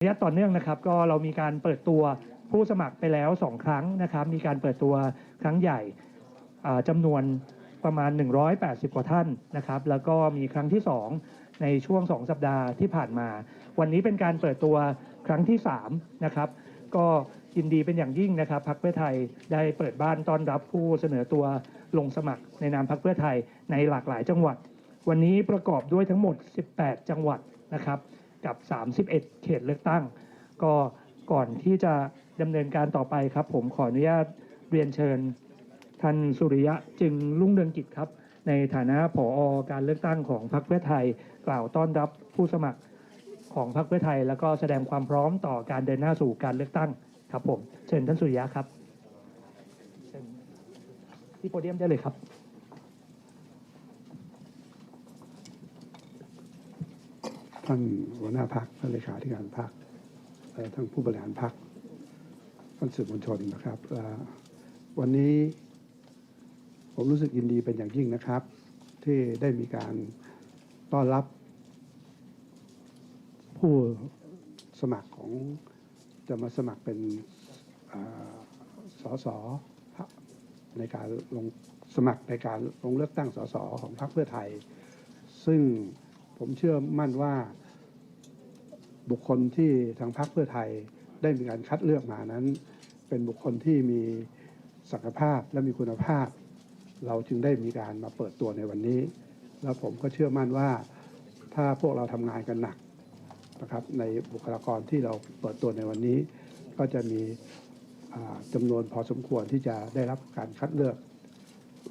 ระยะต่อเนื่องนะครับก็เรามีการเปิดตัวผู้สมัครไปแล้ว 2 ครั้งนะครับ มีการเปิดตัวครั้งใหญ่อ่าจำนวนประมาณ 180 กว่าท่านนะครับ แล้วก็มีครั้งที่ 2 ในช่วง 2 สัปดาห์ที่ผ่านมา วันนี้เป็นการเปิดตัวครั้งที่3นะครับก็ยินดีเป็นอย่างยิ่งนะครับพักเพื่อไทยได้เปิดบ้านต้อนรับผู้เสนอตัวลงสมัครในนามพักเพื่อไทยในหลากหลายจังหวัด วันนี้ประกอบด้วยทั้งหมด 18 จังหวัดนะครับ กับ 31 เขตเลือกตั้ง ก็ก่อนที่จะดำเนินการต่อไปครับ ผมขออนุญาตเรียนเชิญท่านสุริยะจึงรุ่งเรืองกิจครับ ในฐานะผออการเลือกตั้งของพรรคเพื่อไทย กล่าวต้อนรับผู้สมัครของพรรคเพื่อไทย แล้วก็แสดงความพร้อมต่อการเดินหน้าสู่การเลือกตั้งครับผมเชิญท่านสุริยะครับที่โพเดียมได้เลยครับ ท่านหัวหน้าพักท่านเลขาธิการพักทั้งผู้บริหารพักท่านสื่อมวลชนนะครับวันนี้ผมรู้สึกยินดีเป็นอย่างยิ่งนะครับ ที่ได้มีการต้อนรับ ผู้สมัครของจะมาสมัครเป็นสสในการลงสมัครในการลงเลือกตั้งสสของพรรคเพื่อไทย ซึ่งผมเชื่อมั่นว่า บุคคลที่ทางพรรคเพื่อไทยได้มีการคัดเลือกมานั้น เป็นบุคคลที่มีศักยภาพและมีคุณภาพ เราจึงได้มีการมาเปิดตัวในวันนี้ แล้วผมก็เชื่อมั่นว่าถ้าพวกเราทำงานกันหนักนะครับในบุคลากรที่เราเปิดตัวในวันนี้ ก็จะมีอ่าจำนวนพอสมควรที่จะได้รับการคัดเลือก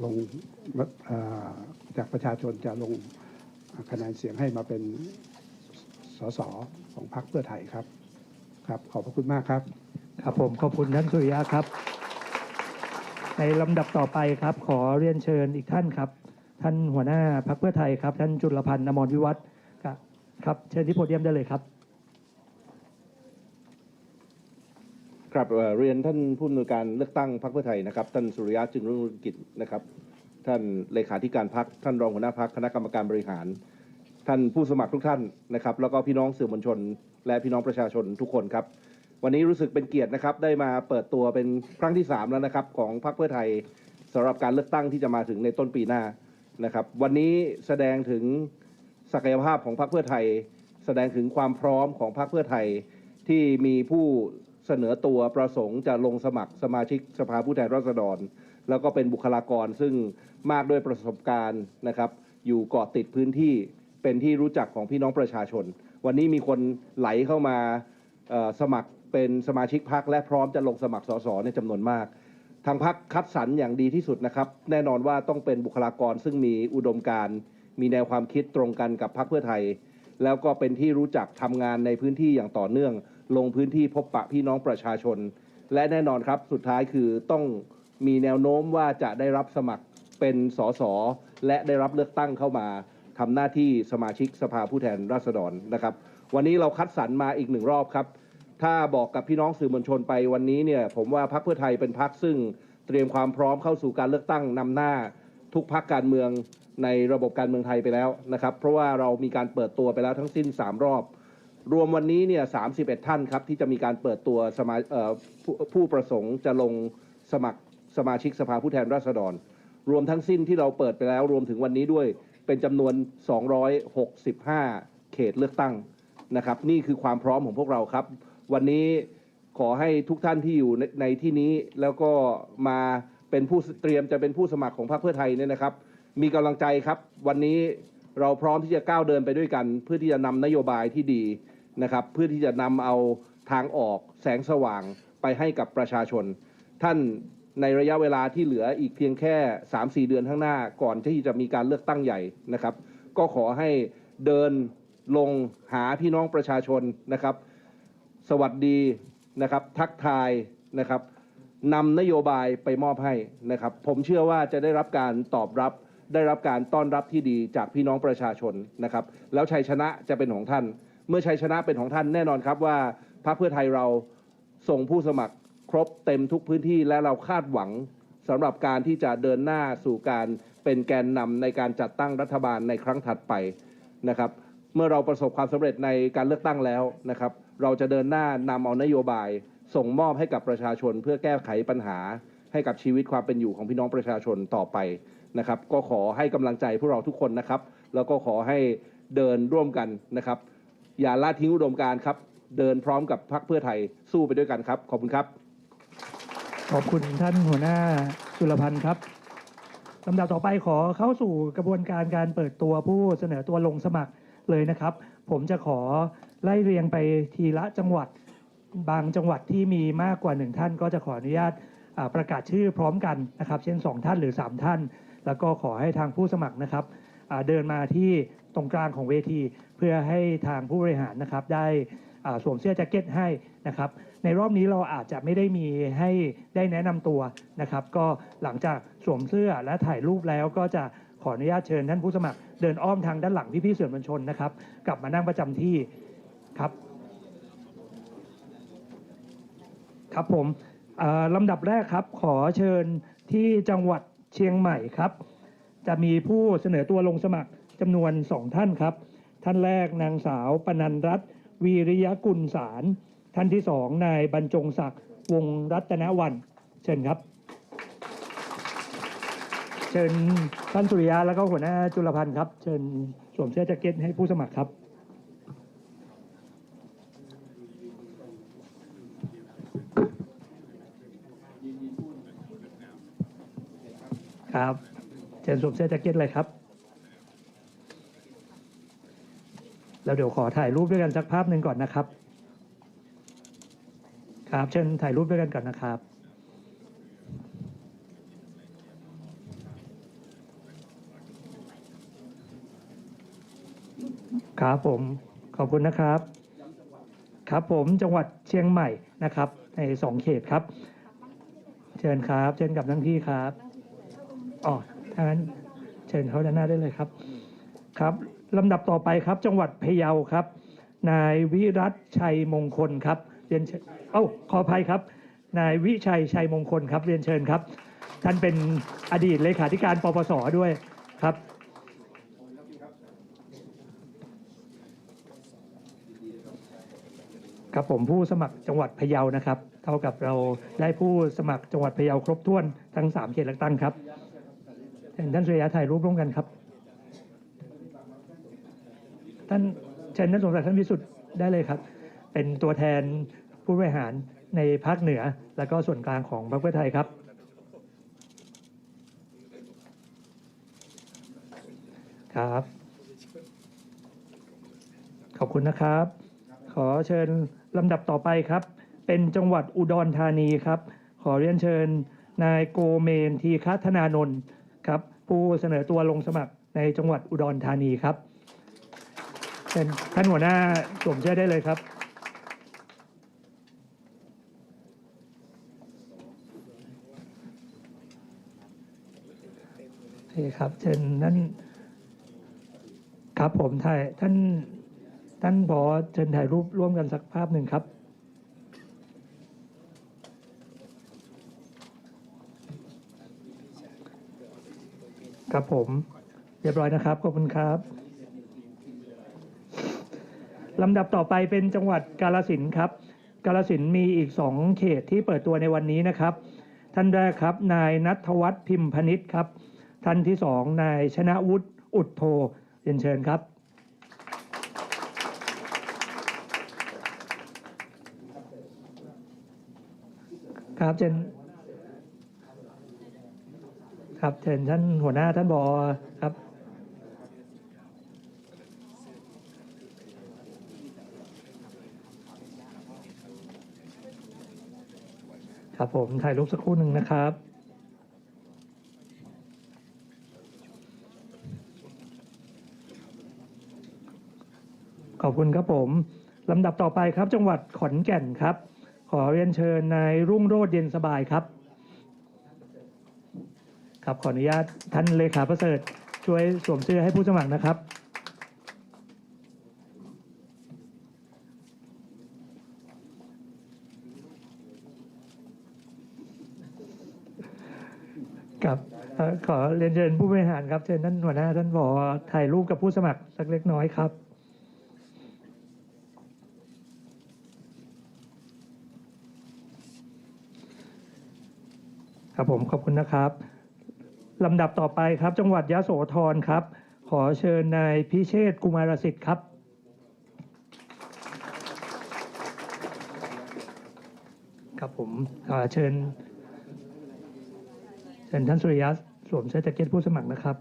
ลงจากประชาชนจะลงคะแนนเสียงให้มาเป็นสส ของพรรคเพื่อไทยครับ ครับ ขอบพระคุณมากครับ ครับผมขอบคุณท่านสุริยะครับ ในลำดับต่อไปครับ ขอเรียนเชิญอีกท่านครับ ท่านหัวหน้าพรรคเพื่อไทยครับ ท่านจุลพันธ์อมรวิวัฒน์ครับครับเชิญที่โพเดียมได้เลยครับครับเอ่อเรียนท่านผู้อำนวยการเลือกตั้งพรรคเพื่อไทยนะครับ ท่านสุริยะจึงรุ่งเรืองกิจนะครับ ท่านเลขาธิการพรรคท่านรองหัวหน้าพรรคคณะกรรมการบริหาร ท่านผู้สมัครทุกท่านนะครับ แล้วก็พี่น้องสื่อมวลชน และพี่น้องประชาชนทุกคนครับ วันนี้รู้สึกเป็นเกียรตินะครับ ได้มาเปิดตัวเป็นครั้งที่ 3 แล้วนะครับ ของพรรคเพื่อไทยสำหรับการเลือกตั้งที่จะมาถึงในต้นปีหน้านะครับ วันนี้แสดงถึงศักยภาพของพรรคเพื่อไทย แสดงถึงความพร้อมของพรรคเพื่อไทยที่มีผู้เสนอตัวประสงค์จะลงสมัครสมาชิกสภาผู้แทนราษฎร แล้วก็เป็นบุคลากรซึ่งมากด้วยประสบการณ์นะครับ อยู่เกาะติดพื้นที่ เป็นที่รู้จักของพี่น้องประชาชน วันนี้มีคนไหลเข้ามาสมัครเป็นสมาชิกพรรคและพร้อมจะลงสมัครสสในจำนวนมาก ทางพรรคคัดสรรอย่างดีที่สุดนะครับ แน่นอนว่าต้องเป็นบุคลากรซึ่งมีอุดมการมีแนวความคิดตรงกันกับพรรคเพื่อไทย แล้วก็เป็นที่รู้จักทำงานในพื้นที่อย่างต่อเนื่อง ลงพื้นที่พบปะพี่น้องประชาชน และแน่นอนครับสุดท้ายคือต้องมีแนวโน้มว่าจะได้รับสมัครเป็นสสและได้รับเลือกตั้งเข้ามา ทำหน้าที่สมาชิกสภาผู้แทนราษฎรนะครับ วันนี้เราคัดสรรมาอีกหนึ่งรอบครับ ถ้าบอกกับพี่น้องสื่อมวลชนไปวันนี้เนี่ยผมว่าพรรคเพื่อไทยเป็นพรรคซึ่งเตรียมความพร้อมเข้าสู่การเลือกตั้งนำหน้าทุกพรรคการเมืองในระบบการเมืองไทยไปแล้วนะครับ เพราะว่าเรามีการเปิดตัวไปแล้วทั้งสิ้น 3 รอบ รวมวันนี้เนี่ย31 ท่านครับที่จะมีการเปิดตัวสมาผู้ประสงค์จะลงสมัครสมาชิกสภาผู้แทนราษฎร รวมทั้งสิ้นที่เราเปิดไปแล้วรวมถึงวันนี้ด้วย เป็นจำนวน 265 เขตเลือกตั้งนะครับ นี่คือความพร้อมของพวกเราครับ วันนี้ขอให้ทุกท่านที่อยู่ในในที่นี้แล้วก็มาเป็นผู้เตรียมจะเป็นผู้สมัครของพรรคเพื่อไทยเนี่ยนะครับ มีกำลังใจครับ วันนี้เราพร้อมที่จะก้าวเดินไปด้วยกัน เพื่อที่จะนำนโยบายที่ดีนะครับ เพื่อที่จะนำเอาทางออกแสงสว่างไปให้กับประชาชน ท่าน ในระยะเวลาที่เหลืออีกเพียงแค่ 3-4 เดือนข้างหน้าก่อนที่จะมีการเลือกตั้งใหญ่นะครับ ก็ขอให้เดินลงหาพี่น้องประชาชนนะครับ สวัสดีนะครับ ทักทายนะครับนำนโยบายไปมอบให้นะครับ ผมเชื่อว่าจะได้รับการตอบรับ ได้รับการต้อนรับที่ดีจากพี่น้องประชาชนนะครับ แล้วชัยชนะจะเป็นของท่าน เมื่อชัยชนะเป็นของท่านแน่นอนครับว่าพรรคเพื่อไทยเราส่งผู้สมัคร ครบเต็มทุกพื้นที่และเราคาดหวังสำหรับการที่จะเดินหน้าสู่การเป็นแกนนำในการจัดตั้งรัฐบาลในครั้งถัดไปนะครับ เมื่อเราประสบความสำเร็จในการเลือกตั้งแล้วนะครับ เราจะเดินหน้านำเอานโยบาย ส่งมอบให้กับประชาชน เพื่อแก้ไขปัญหา ให้กับชีวิตความเป็นอยู่ของพี่น้องประชาชนต่อไปนะครับ ก็ขอให้กำลังใจพวกเราทุกคนนะครับ แล้วก็ขอให้เดินร่วมกันนะครับ อย่าละทิ้งอุดมการครับ เดินพร้อมกับพรรคเพื่อไทยสู้ไปด้วยกันครับ ขอบคุณครับ ขอบคุณท่านหัวหน้าจุลพันธ์ครับลำดับต่อไปขอเข้าสู่กระบวนการการเปิดตัวผู้เสนอตัวลงสมัครเลยนะครับ ผมจะขอไล่เรียงไปทีละจังหวัด บางจังหวัดที่มีมากกว่าหนึ่งท่าน ก็จะขออนุญาตประกาศชื่อพร้อมกันนะครับ เช่น 2 ท่านหรือ 3 ท่าน แล้วก็ขอให้ทางผู้สมัครนะครับเดินมาที่ตรงกลางของเวที เพื่อให้ทางผู้บริหารนะครับได้ สวมเสื้อแจ็คเก็ตให้นะครับ ในรอบนี้เราอาจจะไม่ได้มีให้ได้แนะนำตัวนะครับ ก็หลังจากสวมเสื้อและถ่ายรูปแล้วก็จะขออนุญาตเชิญท่านผู้สมัครเดินอ้อมทางด้านหลังพี่ๆสื่อมวลชนนะครับ กลับมานั่งประจำที่ครับ ครับผมเอ่อลำดับแรกครับขอเชิญที่จังหวัดเชียงใหม่ครับ จะมีผู้เสนอตัวลงสมัครจำนวนสองท่านครับ ท่านแรกนางสาวปนันรัตน์ วีริยกุลสาร ท่านที่สองนายบรรจงศักดิ์วงรัตนวัน เชิญครับ เชิญท่านสุริยะแล้วก็หัวหน้าจุลพันธ์ครับ เชิญสวมเสื้อแจ็คเก็ตให้ผู้สมัครครับครับ เชิญสวมเสื้อแจ็คเก็ตเลยครับ แล้วเดี๋ยวขอถ่ายรูปด้วยกันสักภาพหนึ่งก่อนนะครับ ครับเชิญถ่ายรูปด้วยกันก่อนนะครับครับผมขอบคุณนะครับ ครับผมจังหวัดเชียงใหม่นะครับ ในสองเขตครับ เชิญครับเชิญกับทั้งที่ครับอ๋อถ้างั้นเชิญเขาด้านหน้าได้เลยครับ ครับ ลำดับต่อไปครับ จังหวัดพะเยาครับ นายวิรัตชัยมงคลครับเรียนเชิญเอ้าขออภัยครับ นายวิชัยชัยมงคลครับเรียนเชิญครับ ท่านเป็นอดีตเลขาธิการปปสด้วยครับครับผมผู้สมัครจังหวัดพะเยานะครับ เท่ากับเราได้ผู้สมัครจังหวัดพะเยาครบถ้วนทั้งสามเขตเลือกตั้งครับเชิญท่านสุริยะถ่ายรูปร่วมกันครับ ท่านเชิญท่านสมศักดิ์ท่านวิสุทธ์ได้เลยครับ เป็นตัวแทนผู้บริหารในภาคเหนือ และก็ส่วนกลางของพรรคเพื่อไทยครับ ครับ ขอบคุณนะครับ ขอเชิญลำดับต่อไปครับ เป็นจังหวัดอุดรธานีครับ ขอเรียนเชิญนายโกเมนทีคัธนานนท์ครับ ผู้เสนอตัวลงสมัครในจังหวัดอุดรธานีครับ ชิญท่านหัวหน้าสวมเสื้อได้เลยครับ โอเคครับ เชิญท่านครับผมถ่ายท่านท่านผอเชิญถ่ายรูปร่วมกันสักภาพหนึ่งครับครับผม เรียบร้อยนะครับ ขอบคุณครับ ลำดับต่อไปเป็นจังหวัดกาลสินครับ กาลสินมีอีกสองเขตที่เปิดตัวในวันนี้นะครับ ท่านแรกครับ นายนัทวัฒน์พิมพนิษฐ์ครับ ท่านที่สองนายชนะวุฒิอุดโทเรียนเชิญครับ ครับเชิญครับเชิญท่านหัวหน้าท่านบอครับ ครับผมถ่ายรูปสักครู่หนึ่งนะครับ ขอบคุณครับผมลำดับต่อไปครับ จังหวัดขอนแก่นครับ ขอเรียนเชิญนายรุ่งโรจน์เย็นสบายครับ ครับขออนุญาตท่านเลขาประเสริฐช่วยสวมเสื้อให้ผู้สมัครนะครับครับ ขอเรียนเชิญผู้บริหารครับเชิญท่านหัวหน้าท่านบอถ่ายรูปกับผู้สมัครสักเล็กน้อยครับ ครับผมขอบคุณนะครับลำดับต่อไปครับ จังหวัดยะโสธรครับ ขอเชิญนายพิเชษกุมารสิทธิ์ครับครับผมเชิญเชิญท่านสุริยะ สวมเสื้อแจ็คเก็ตผู้สมัครนะครับ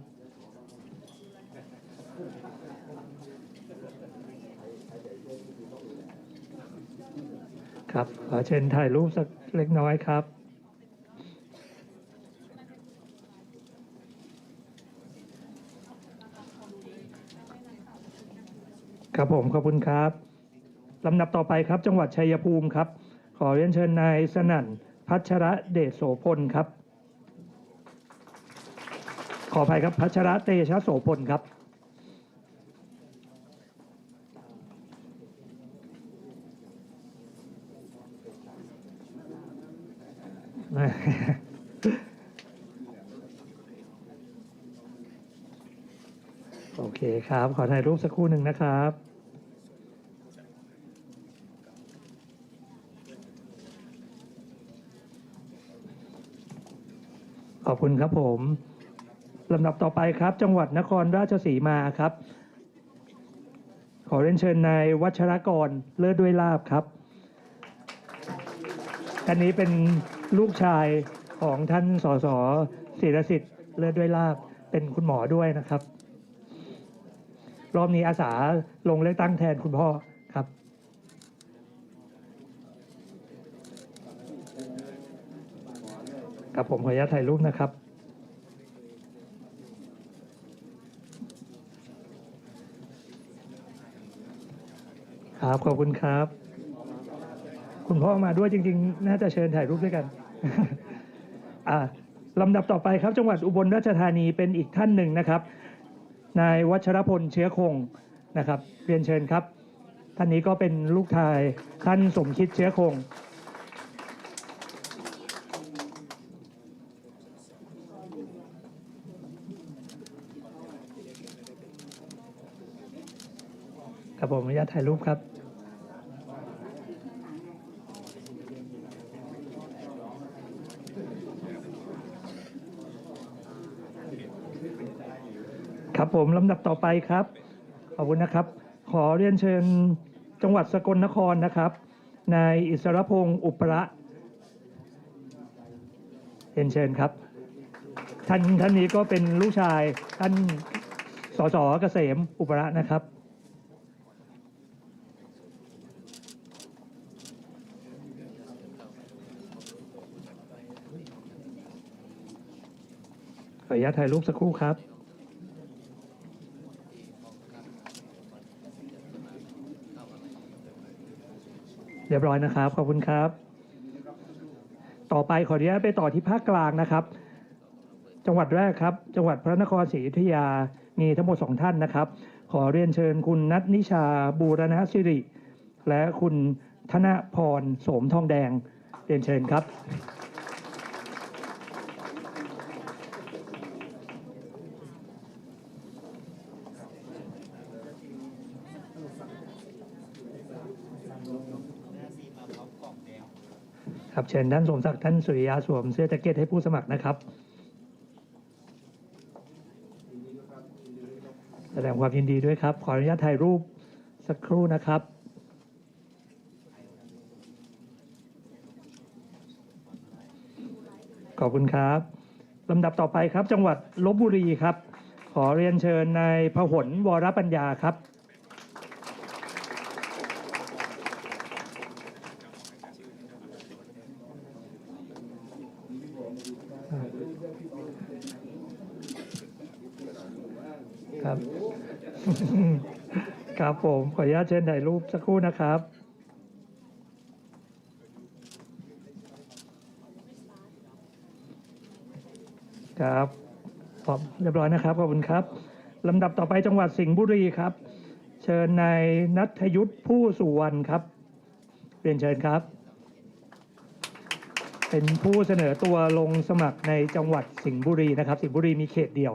ครับขอเชิญถ่ายรูปสักเล็กน้อยครับครับผมขอบคุณครับลำดับต่อไปครับ จังหวัดชัยภูมิครับ ขอเรียนเชิญนายสนั่น พัชระเดชโสพลครับ ขออภัยครับพัชระเตชะโสพลครับโอเคครับ ขอถ่ายรูปสักครู่หนึ่งนะครับ ขอบคุณครับผม ลำดับต่อไปครับ จังหวัดนครราชสีมาครับ ขอเรียนเชิญนายวัชรกรเลิศด้วยลาบครับท่านนี้เป็นลูกชายของท่านสสศิรสิทธิ์เลิศด้วยลาบเป็นคุณหมอด้วยนะครับ รอบนี้อาสาลงเลือกตั้งแทนคุณพ่อครับครับผมขออนุญาตถ่ายรูปนะครับ ครับขอบคุณครับ คุณพ่อมาด้วยจริง ๆ น่าจะเชิญถ่ายรูปด้วยกัน อ่าลำดับต่อไปครับ จังหวัดอุบลราชธานีเป็นอีกท่านหนึ่งนะครับ นายวัชรพลเชื้อคงนะครับ เรียนเชิญครับ ท่านนี้ก็เป็นลูกชายท่านสมคิดเชื้อคง ครับผมอนุญาตถ่ายรูปครับครับผมลำดับต่อไปครับ ขอบคุณนะครับ ขอเรียนเชิญจังหวัดสกลนครนะครับ นายอิสรพงศ์อุประเรียนเชิญครับ ท่านท่านนี้ก็เป็นลูกชายท่านสสเกษมอุประนะครับ ออนุญาตถ่ายรูปสักครู่ครับเรียบร้อยนะครับ ขอบคุณครับ ต่อไปขออนุญาตไปต่อที่ภาคกลางนะครับ จังหวัดแรกครับ จังหวัดพระนครศรีอยุธยา มีทั้งหมดสองท่านนะครับ ขอเรียนเชิญคุณนัทนิชาบูรณสิริ และคุณธนพร โสมทองแดง เรียนเชิญครับ เชิญท่านสมศักดิ์ท่านสุริยาสวมเสื้อแจ็คเก็ตให้ผู้สมัครนะครับแสดงความยินดีด้วยครับ ขออนุญาตถ่ายรูปสักครู่นะครับ ขอบคุณครับลำดับต่อไปครับ จังหวัดลบบุรีครับ ขอเรียนเชิญนายพหลวรปัญญาครับครับ ครับ ผมขออนุญาตเชิญถ่ายรูปสักครู่นะครับ ครับพร้อมเรียบร้อยนะครับขอบคุณครับลำดับต่อไปจังหวัดสิงห์บุรีครับ เชิญนายนัทยุทธผู้สุวรรณครับเรียนเชิญครับ เป็นผู้เสนอตัวลงสมัครในจังหวัดสิงห์บุรีนะครับ สิงห์บุรีมีเขตเดียว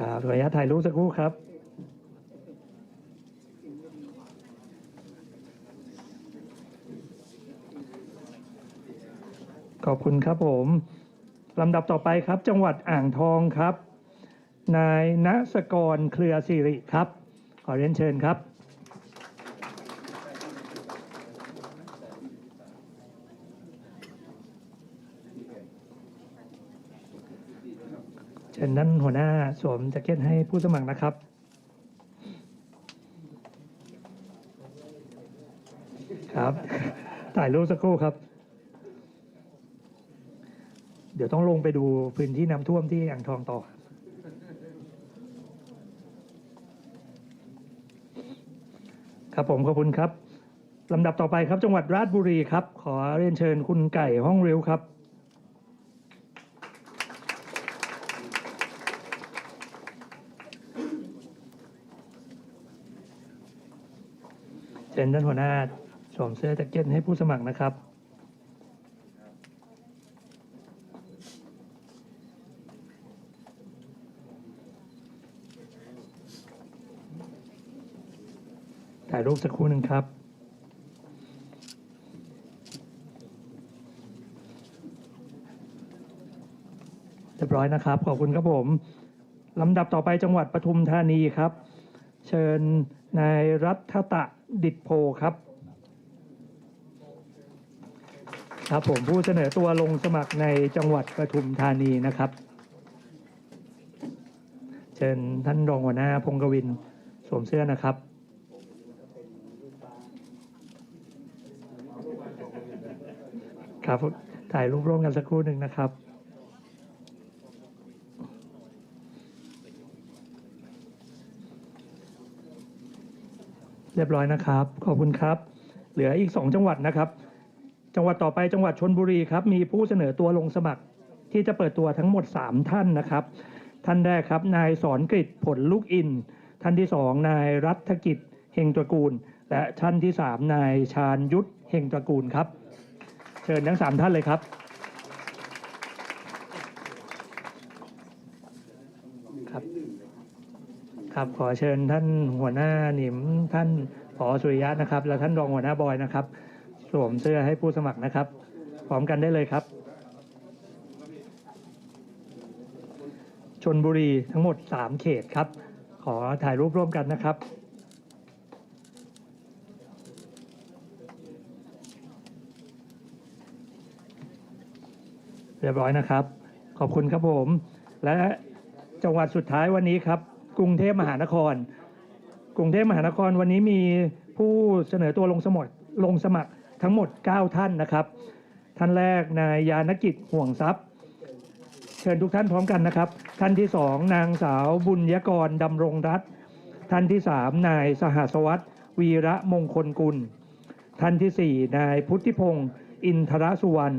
ครับขออนุญาถ่ายรูปสักครู่ครับ ขอบคุณครับผมลำดับต่อไปครับ จังหวัดอ่างทองครับ นายณสกรเครือสิริครับ ขอเรียนเชิญครับ ชิญท่านหัวหน้าสวมแจ็คเก็ตให้ผู้สมัครนะครับ ครับ ถ่ายรูปสักครู่ครับ เดี๋ยวต้องลงไปดูพื้นที่น้ำท่วมที่อ่างทองต่อครับผมขอบคุณครับลำดับต่อไปครับจังหวัดราชบุรีครับ ขอเรียนเชิญคุณไก่ห้องเร็วครับ เชิญท่านหัวหน้าสวมเสื้อแจ็คเก็ตให้ผู้สมัครนะครับ ถ่ายรูปสักครู่หนึ่งครับเรียบร้อยนะครับ ขอบคุณครับผมลำดับต่อไปจังหวัดปทุมธานีครับ เชิญนายรัฐตะ ดิดโพครับ ครับผมผู้เสนอตัวลงสมัครในจังหวัดปทุมธานีนะครับ เชิญท่านรองหัวหน้าพงกวินสวมเสื้อนะครับครับถ่ายรูปร่วมกันสักครู่หนึ่งนะครับ รียบร้อยนะครับ ขอบคุณครับ เหลืออีก 2 จังหวัดนะครับ จังหวัดต่อไปจังหวัดชนบุรีครับ มีผู้เสนอตัวลงสมัครที่จะเปิดตัวทั้งหมด 3 ท่านนะครับ ท่านแรกครับนายสอนกฤษผลลูกอิน ท่านที่สองนายรัฐกิจเฮงตระกูล และท่านที่สามนายชาญยุทธเฮงตระกูลครับ เชิญทั้งสามท่านเลยครับ ครับขอเชิญท่านหัวหน้าหนิมท่านผอสุริยะนะครับ และท่านรองหัวหน้าบอยนะครับ สวมเสื้อให้ผู้สมัครนะครับ พร้อมกันได้เลยครับชนบุรีทั้งหมด 3 เขตครับ ขอถ่ายรูปร่วมกันนะครับ เรียบร้อยนะครับ ขอบคุณครับผม และจังหวัดสุดท้ายวันนี้ครับ กรุงเทพมหานคร กรุงเทพมหานครวันนี้มีผู้เสนอตัวลงสมัครลงสมัครทั้งหมด 9 ท่านนะครับ ท่านแรกนายยานกิจห่วงทรัพย์ เชิญทุกท่านพร้อมกันนะครับ ท่านที่สองนางสาวบุญยกรดำรงรัตท่านที่สามนายสหัสวัตวีระมงคลกุล ท่านที่สี่นายพุทธิพงศ์อินทรสุวรรณ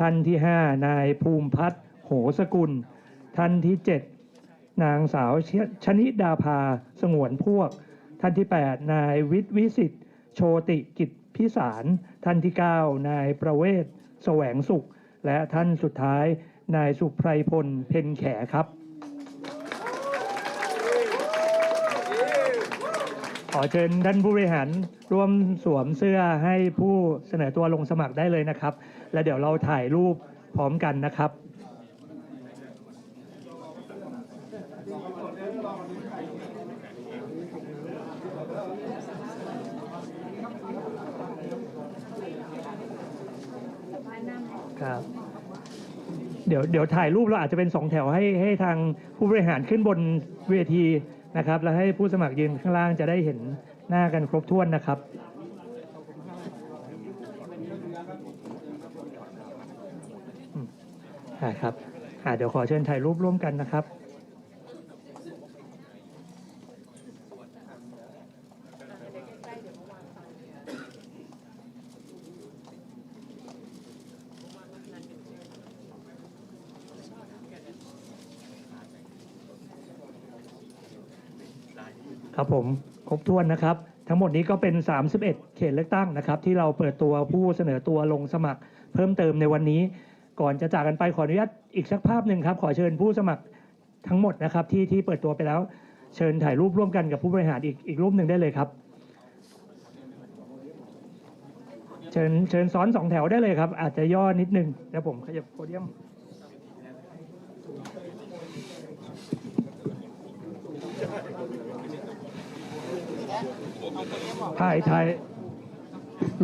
ท่านที่ห้านายภูมิพัฒน์โหสกุล ท่านที่เจ็ด นางสาวชนิดาภาสงวนพวก ท่านที่แปดนายวิทวิสิทธิ์โชติกิจพิสาร ท่านที่เก้านายประเวศแสวงสุข และท่านสุดท้าย นายสุไพรพลเพ็ญแขครับ ขอเชิญท่านผู้บริหารร่วมสวมเสื้อให้ผู้เสนอตัวลงสมัครได้เลยนะครับ และเดี๋ยวเราถ่ายรูปพร้อมกันนะครับ ดี๋ยวเดี๋ยวถ่ายรูปเราอาจจะเป็นสองแถวให้ให้ทางผู้บริหารขึ้นบนเวทีนะครับ แล้วให้ผู้สมัครยืนข้างล่างจะได้เห็นหน้ากันครบถ้วนนะครับอ่าครับอ่าเดี๋ยวขอเชิญถ่ายรูปร่วมกันนะครับ ครับผมครบถ้วนนะครับ ทั้งหมดนี้ก็เป็น 31 เขตเลือกตั้งนะครับ ที่เราเปิดตัวผู้เสนอตัวลงสมัครเพิ่มเติมในวันนี้ ก่อนจะจากกันไปขออนุญาตอีกสักภาพหนึ่งครับ ขอเชิญผู้สมัครทั้งหมดนะครับที่ที่เปิดตัวไปแล้ว เชิญถ่ายรูปร่วมกันกับผู้บริหารอีกอีกรูปหนึ่งได้เลยครับ เชิญเชิญซ้อนสองแถวได้เลยครับ อาจจะย่อนิดนึงเดี๋ยวผมขยับโพเดียม ถ่ายถ่าย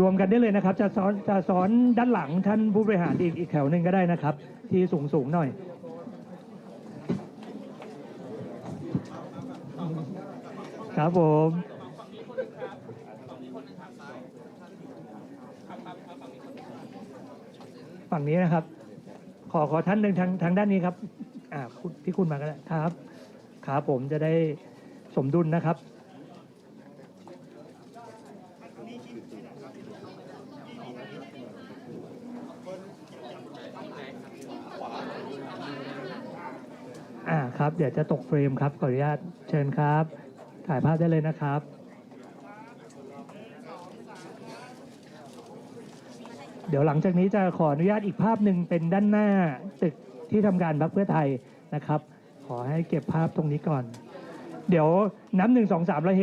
รวมกันได้เลยนะครับ จะซ้อนจะซ้อนด้านหลังท่านผู้บริหารอีกอีกแถวหนึ่งก็ได้นะครับ ที่สูงสูงหน่อย ครับผมฝั่งนี้นะครับ ขอขอท่านหนึ่งทางทางด้านนี้ครับ อ่าคุณที่คุณมาก็ได้ครับ ครับผมจะได้สมดุลนะครับ เดี๋ยวจะตกเฟรมครับขออนุญาตเชิญครับ ถ่ายภาพได้เลยนะครับ เดี๋ยวหลังจากนี้จะขออนุญาตอีกภาพหนึ่งเป็นด้านหน้าตึกที่ทำการพรรคเพื่อไทยนะครับ ขอให้เก็บภาพตรงนี้ก่อน เดี๋ยวน้ำหนึ่งสองสามเราเฮ